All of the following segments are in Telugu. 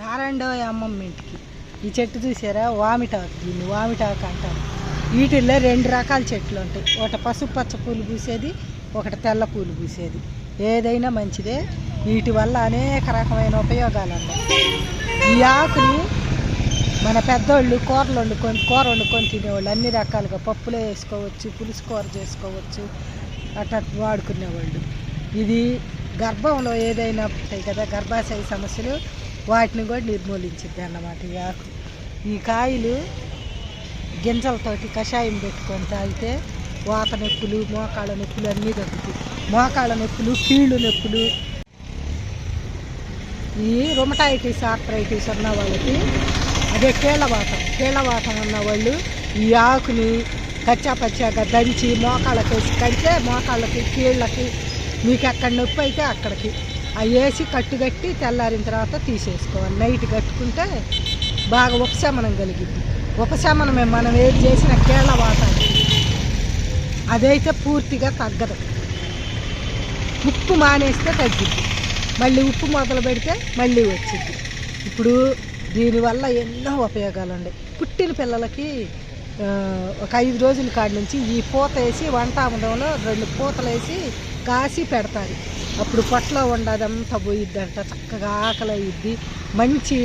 రారండో అమ్మమ్మ ఇంటికి. ఈ చెట్టు చూసారా? వామిటాకు దీన్ని వామిటాకు అంటారు. వీటిల్లో రెండు రకాల చెట్లు ఉంటాయి. ఒకటి పసుపు పచ్చ పూలు పూసేది ఒకటి తెల్ల పూలు పూసేది. ఏదైనా మంచిదే. వీటి వల్ల అనేక రకమైన ఉపయోగాలు ఉన్నాయి ఈ ఆకుని మన పెద్దోళ్ళు కూరలు వండుకొని కూర వండుకొని తినేవాళ్ళు అన్ని రకాలుగా పప్పులో వేసుకోవచ్చు పులుసు కూర చేసుకోవచ్చు అట్లా వాడుకునేవాళ్ళు. ఇది గర్భంలో ఏదైనా ఉంటాయి కదా గర్భాశయ సమస్యలు వాటిని కూడా నిర్మూలించింది అన్నమాట ఈ ఆకు. ఈ కాయలు గింజలతోటి కషాయం పెట్టుకొని తాగితే వాత నొప్పులు మోకాళ్ళ నొప్పులు అన్నీ తగ్గుతాయి. మోకాళ్ళ నొప్పులు కీళ్ళు నొప్పులు. ఈ రొమటైటిస్ ఆర్థరైటిస్ ఉన్న వాళ్ళకి అదే కీళ్ళవాతం కీళ్ళవాతం ఉన్న వాళ్ళు ఈ ఆకుని కచ్చా పచ్చాగా దంచి మోకాళ్ళకి వేసి కంటే మోకాళ్ళకి కీళ్ళకి మీకు ఎక్కడ నొప్పి అయితే అక్కడికి. అవి వేసి కట్టుగట్టి తెల్లారిన తర్వాత తీసేసుకోవాలి. నైట్ కట్టుకుంటే బాగా ఉపశమనం కలిగింది ఉపశమనమే మనం ఏది చేసిన కీళ్ళ వాతాన్ని అదైతే పూర్తిగా తగ్గదు. ఉప్పు మానేస్తే తగ్గిద్ది. మళ్ళీ ఉప్పు మొదలు పెడితే మళ్ళీ వచ్చింది ఇప్పుడు దీనివల్ల ఎన్నో ఉపయోగాలు ఉన్నాయి. పుట్టిన పిల్లలకి ఒక ఐదు రోజుల కాడి నుంచి ఈ పూత వేసి వంట అమ్మడంలో రెండు పూతలు వేసి కాసి పెడతారు. అప్పుడు పొట్టలో ఉండదంతా పోయిద్దంట చక్కగా ఆకలి అయ్యిద్ది మంచి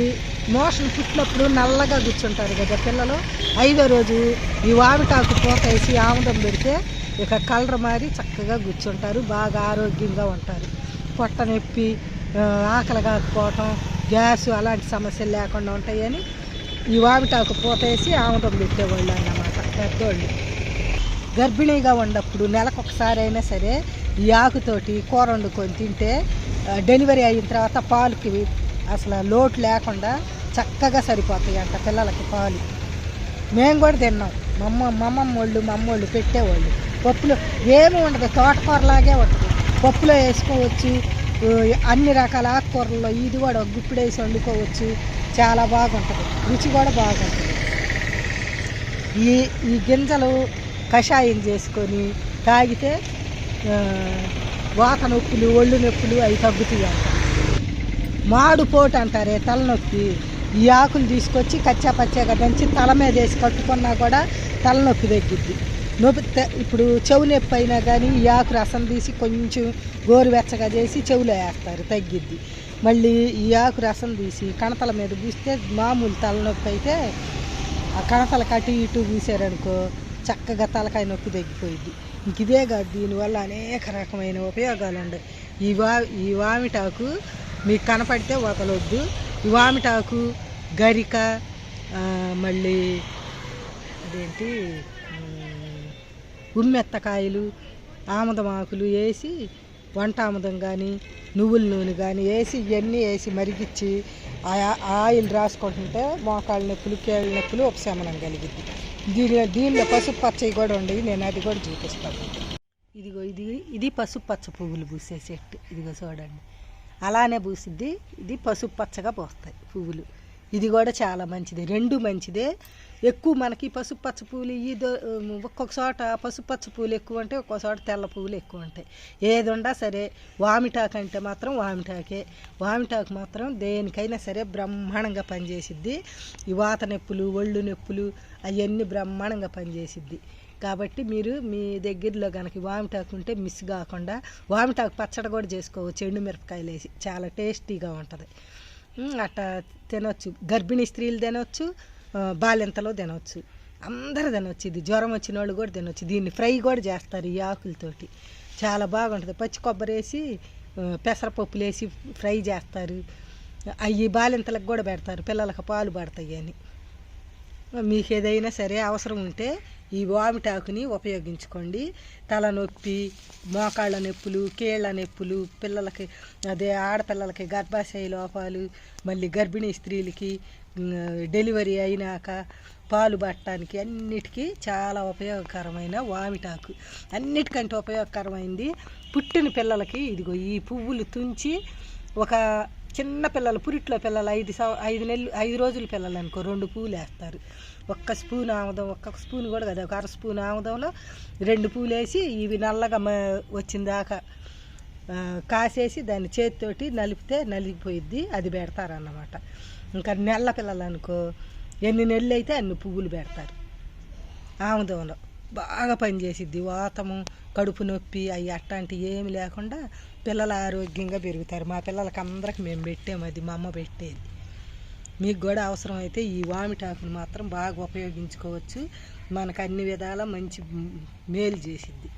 మోషన్ పుట్టినప్పుడు నల్లగా కూర్చుంటారు కదా పిల్లలు. ఐదో రోజు ఈ వామిటాకు పూత వేసి ఆముదం పెడితే ఇక కలర్ మారి చక్కగా కూర్చుంటారు బాగా ఆరోగ్యంగా ఉంటారు. పొట్ట నొప్పి ఆకలి కాకపోవటం గ్యాస్ అలాంటి సమస్యలు లేకుండా ఉంటాయని ఈ వామిటాకు పూతేసి ఆముదం పెట్టేవాళ్ళు అన్నమాట పెద్దోళ్ళు. గర్భిణీగా ఉన్నప్పుడు నెలకు అయినా సరే ఈ ఆకుతోటి కూర వండుకొని తింటే డెలివరీ అయిన తర్వాత పాలుకి అసలు లోటు లేకుండా చక్కగా సరిపోతాయి అంట పిల్లలకి పాలు. మేము కూడా తిన్నాం. మమ్మ మమ్మమ్మ వాళ్ళు మమ్మోళ్ళు పెట్టేవాళ్ళు. పప్పులో ఏమి ఉండదు తోటకూరలాగే ఉంటుంది. పప్పులో వేసుకోవచ్చు అన్ని రకాల ఆకుకూరల్లో ఇది కూడా ఒక గుప్పిడు వేసి వండుకోవచ్చు. చాలా బాగుంటుంది. రుచి కూడా బాగుంటుంది. ఈ ఈ గింజలు కషాయం చేసుకొని తాగితే వాత నొప్పులు ఒళ్ళు నొప్పులు అవి తగ్గుతాయి అంట మాడు పోటు అంటారే తలనొప్పి. ఈ ఆకులు తీసుకొచ్చి కచ్చా పచ్చాగా దంచి తల మీద వేసి కట్టుకున్నా కూడా తలనొప్పి తగ్గిద్ది. నొప్పి ఇప్పుడు చెవు నొప్పి అయినా కానీ ఈ ఆకు రసం తీసి కొంచెం గోరువెచ్చగా చేసి చెవులో వేస్తారు తగ్గిద్ది. మళ్ళీ ఈ ఆకు రసం తీసి కణతల మీద పూస్తే మామూలు తలనొప్పి అయితే ఆ కణతలకు అటు ఇటు పూసారనుకో చక్కగా తలకాయ నొప్పి తగ్గిపోయింది ఇదే కాదు దీనివల్ల అనేక రకమైన ఉపయోగాలు ఉన్నాయి ఈ వా ఈ వామిటాకు మీకు కనపడితే వదలొద్దు ఈ వామిటాకు గరిక మళ్ళీ అదేంటి ఉమ్మెత్తకాయలు ఆముదమాకులు వేసి వంట ఆముదం కానీ నువ్వుల నూనె కానీ వేసి ఇవన్నీ వేసి మరిగిచ్చి ఆ ఆయిల్ రాసుకుంటుంటే మోకాళ్ళ నొప్పులు కేళ్ళ నొప్పులు ఉపశమనం కలిగిద్ది. దీనిలో దీనిలో పసుపు పచ్చవి కూడా ఉండేవి నేను అది కూడా చూపిస్తాను. ఇదిగో ఇది ఇది పసుపు పచ్చ పువ్వులు పూసే చెట్టు. ఇదిగో చూడండి. అలానే పూసిద్ది. ఇది పసుపు పచ్చగా పోస్తాయి పువ్వులు. ఇది కూడా చాలా మంచిది. రెండు మంచిదే. ఎక్కువ మనకి పసుపు పచ్చ పూలు ఈ దో- ఒక్కొక్క చోట పసుపు పచ్చ పూలు ఎక్కువ ఉంటాయి ఒక్కొక్క చోట తెల్ల పూలు ఎక్కువ ఉంటాయి ఏది సరే వామిటాకు అంటే మాత్రం వామిటాకే. వామిటాకు మాత్రం దేనికైనా సరే బ్రహ్మాండంగా పనిచేసిద్ది. ఈ వాత నొప్పులు ఒళ్ళు నొప్పులు అవన్నీ బ్రహ్మాండంగా పనిచేసిద్ది. కాబట్టి మీరు మీ దగ్గరలో కనుక వామిటాకు ఉంటే మిస్ కాకుండా వామిటాకు పచ్చడి కూడా చేసుకోవచ్చు. ఎండు మిరపకాయలు వేసి. చాలా టేస్టీగా ఉంటుంది. అట్లా తినొచ్చు. గర్భిణీ స్త్రీలు తినొచ్చు బాలింతలో తినొచ్చు. అందరు తినొచ్చు. ఇది జ్వరం వచ్చిన వాళ్ళు కూడా తినొచ్చు. దీన్ని ఫ్రై కూడా చేస్తారు ఈ ఆకులతోటి. చాలా బాగుంటుంది. పచ్చి కొబ్బరి వేసి పెసరపప్పులు వేసి ఫ్రై చేస్తారు. అవి బాలింతలకు కూడా పెడతారు. పిల్లలకు పాలు పడతాయి అని. మీకు ఏదైనా సరే అవసరం ఉంటే ఈ వామిటాకుని ఉపయోగించుకోండి. తలనొప్పి మోకాళ్ళ నొప్పులు కీళ్ళ నొప్పులు పిల్లలకి అదే ఆడపిల్లలకి గర్భాశయ లోపాలు మళ్ళీ గర్భిణీ స్త్రీలకి డెలివరీ అయినాక పాలు పట్టడానికి అన్నిటికీ చాలా ఉపయోగకరమైన వామిటాకు. అన్నిటికంటే ఉపయోగకరమైంది పుట్టిన పిల్లలకి ఇదిగో ఈ పువ్వులు తుంచి ఒక చిన్న పిల్లలు పురిట్లో పిల్లలు ఐదు సం ఐదు నెలలు ఐదు రోజుల పిల్లలు అనుకో రెండు పూలు వేస్తారు. ఒక్క స్పూన్ ఆముదం ఒక్క స్పూన్ కూడా కదా ఒక అర స్పూన్ ఆముదంలో రెండు పూలు వేసి ఇవి నల్లగా మ- వచ్చిన దాకా కాసేసి దాన్ని చేతితోటి నలిపితే నలిగిపోయిద్ది అది పెడతారన్నమాట. ఇంకా నెల్ల పిల్లలు అనుకో ఎన్ని నెలలు అయితే అన్ని పువ్వులు పెడతారు ఆముదంలో. బాగా పనిచేసిద్ది వాతము కడుపు నొప్పి అవి అట్లాంటివి ఏమి లేకుండా పిల్లలు ఆరోగ్యంగా పెరుగుతారు. మా పిల్లలకి అందరికి మేము పెట్టాము అది మా అమ్మ పెట్టేది. మీకు కూడా అవసరం అయితే ఈ వామిటాకును మాత్రం బాగా ఉపయోగించుకోవచ్చు. మనకు అన్ని విధాల మంచి మేలు చేసిద్ది.